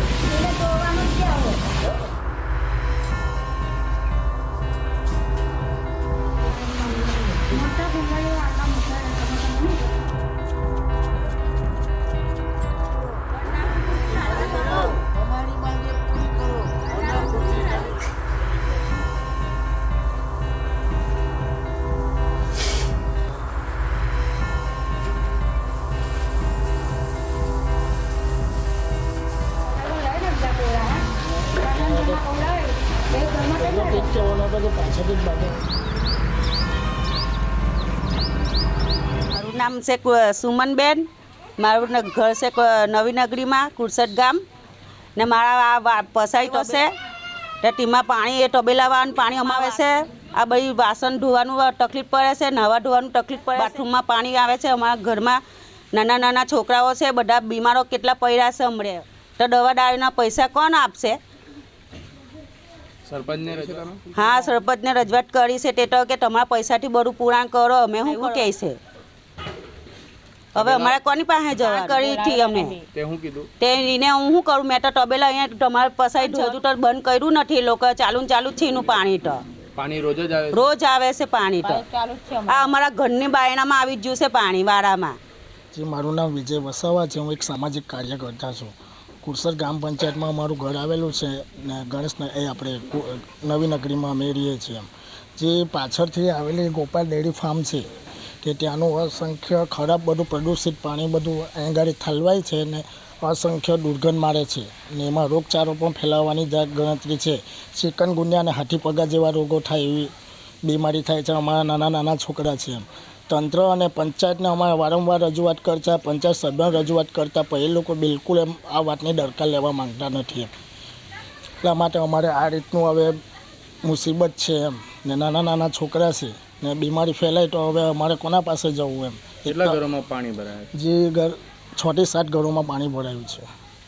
港はの મારું નામ છે સુમનબેન. મારું ઘર છે નવીનગરીમાં નવી નગરીમાં, કુરસદ ગામ. ને મારા આ પસાઈ તો છે. તે ટીમાં પાણી એ ટબેલાવાનું પાણી અમાવે છે. આ બધી વાસણ ધોવાનું તકલીફ પડે છે નવા ધોવાનું તકલીફ પડે બાથરૂમમાં પાણી આવે છે. અમારા ઘરમાં નાના નાના છોકરાઓ છે. બધા બીમારો કેટલા પડ્યા છે હમણે. તો દવા દારૂના પૈસા કોણ આપશે? હા સરપંચને રજૂઆત કરી છે. તે તો કે તમારા પૈસાથી બધું પૂરાણ કરો. અમે શું કહે છે? હવે અમારે કોની પાસે જવા કરી હતી અમે. તે કીધું? તે એને હું શું કરું? મેં તો તબેલા અહીંયા તમારે પસાઈ હજુ તો બંધ કર્યું નથી. લોકો ચાલુ ને ચાલુ જ છે એનું પાણી તો. પાણી રોજ જ આવે છે? રોજ આવે છે પાણી તો. આ અમારા ઘરની બાયણામાં આવી જ ગયું છે પાણી વાળામાં જે મારું નામ વિજય વસાવા છે. હું એક સામાજિક કાર્યકર્તા છું. કુરસર ગ્રામ પંચાયતમાં અમારું ઘર આવેલું છે ને ગણેશ એ આપણે નવી નગરીમાં અમે રહીએ છીએ એમ. જે પાછળથી આવેલી ગોપાલ ડેરી ફાર્મ છે, કે ત્યાંનું અસંખ્ય ખરાબ બધું પ્રદૂષિત પાણી બધું અહીં ગાડી છે ને અસંખ્ય દુર્ગંધ મારે છે ને એમાં રોગચાળો પણ ફેલાવવાની ગણતરી છે. ચિકનગુનિયા અને હાથીપગા જેવા રોગો થાય એવી બીમારી થાય છે અમારા નાના નાના છોકરા છે એમ. તંત્ર અને પંચાયતને અમારે વારંવાર રજૂઆત કરતા પંચાયત સભ્યોને રજૂઆત કરતા પણ એ લોકો બિલકુલ એમ આ વાતની દરકાર લેવા માંગતા નથી એમ. એટલા માટે અમારે આ રીતનું હવે મુસીબત છે એમ. ને નાના નાના છોકરા છે ને બીમારી ફેલાય તો હવે અમારે કોના પાસે જવું એમ? કેટલા ઘરોમાં પાણી ભરાય? જે ઘર છ થી સાત ઘરોમાં પાણી ભરાયું છે.